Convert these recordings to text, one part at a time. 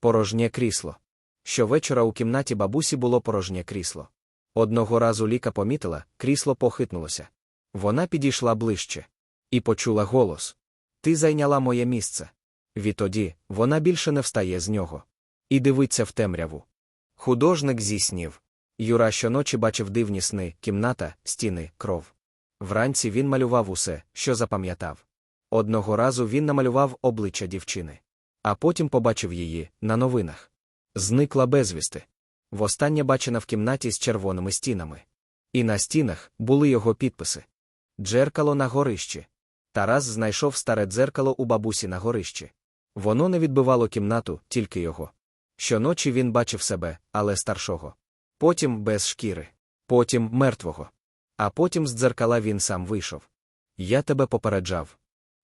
Порожнє крісло. Щовечора у кімнаті бабусі було порожнє крісло. Одного разу Ліка помітила, крісло похитнулося. Вона підійшла ближче і почула голос: Ти зайняла моє місце. Відтоді вона більше не встає з нього. І дивиться в темряву. Художник зі снів. Юра щоночі бачив дивні сни, кімната, стіни, кров. Вранці він малював усе, що запам'ятав. Одного разу він намалював обличчя дівчини. А потім побачив її на новинах. Зникла безвісти. Востаннє бачена в кімнаті з червоними стінами. І на стінах були його підписи. Джеркало на горищі. Тарас знайшов старе дзеркало у бабусі на горищі. Воно не відбивало кімнату, тільки його. Щоночі він бачив себе, але старшого. Потім без шкіри. Потім мертвого. А потім з дзеркала він сам вийшов. Я тебе попереджав.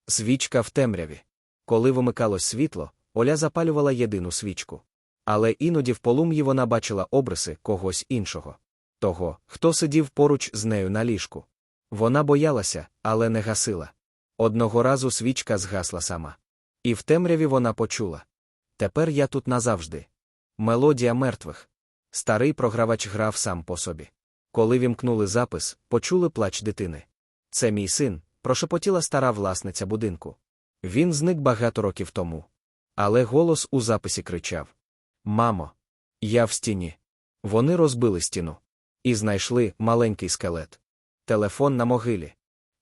Свічка в темряві. Коли вимикалось світло, Оля запалювала єдину свічку. Але іноді в полум'ї вона бачила обриси когось іншого. Того, хто сидів поруч з нею на ліжку. Вона боялася, але не гасила. Одного разу свічка згасла сама. І в темряві вона почула. Тепер я тут назавжди. Мелодія мертвих. Старий програвач грав сам по собі. Коли вімкнули запис, почули плач дитини. Це мій син, прошепотіла стара власниця будинку. Він зник багато років тому. Але голос у записі кричав: Мамо, я в стіні. Вони розбили стіну. І знайшли маленький скелет. Телефон на могилі.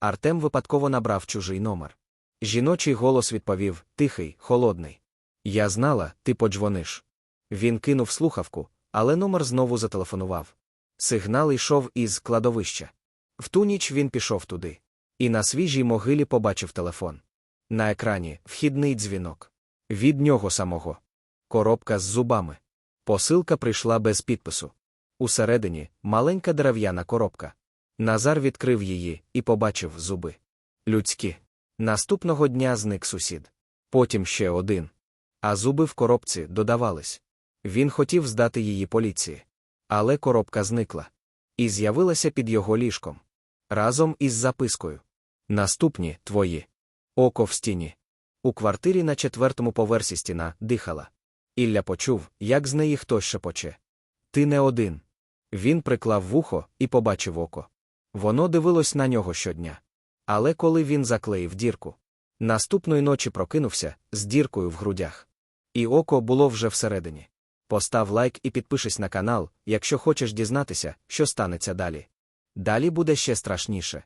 Артем випадково набрав чужий номер. Жіночий голос відповів тихий, холодний. Я знала, ти подзвониш. Він кинув слухавку, але номер знову зателефонував. Сигнал йшов із кладовища. В ту ніч він пішов туди. І на свіжій могилі побачив телефон. На екрані вхідний дзвінок. Від нього самого. Коробка з зубами. Посилка прийшла без підпису. Усередині маленька дерев'яна коробка. Назар відкрив її і побачив зуби. Людські. Наступного дня зник сусід. Потім ще один. А зуби в коробці додавались. Він хотів здати її поліції. Але коробка зникла. І з'явилася під його ліжком. Разом із запискою. Наступні твої. Око в стіні. У квартирі на четвертому поверсі стіна дихала. Ілля почув, як з неї хтось шепоче. Ти не один. Він приклав вухо і побачив око. Воно дивилось на нього щодня. Але коли він заклеїв дірку, наступної ночі прокинувся з діркою в грудях. І око було вже всередині. Постав лайк і підпишись на канал, якщо хочеш дізнатися, що станеться далі. Далі буде ще страшніше.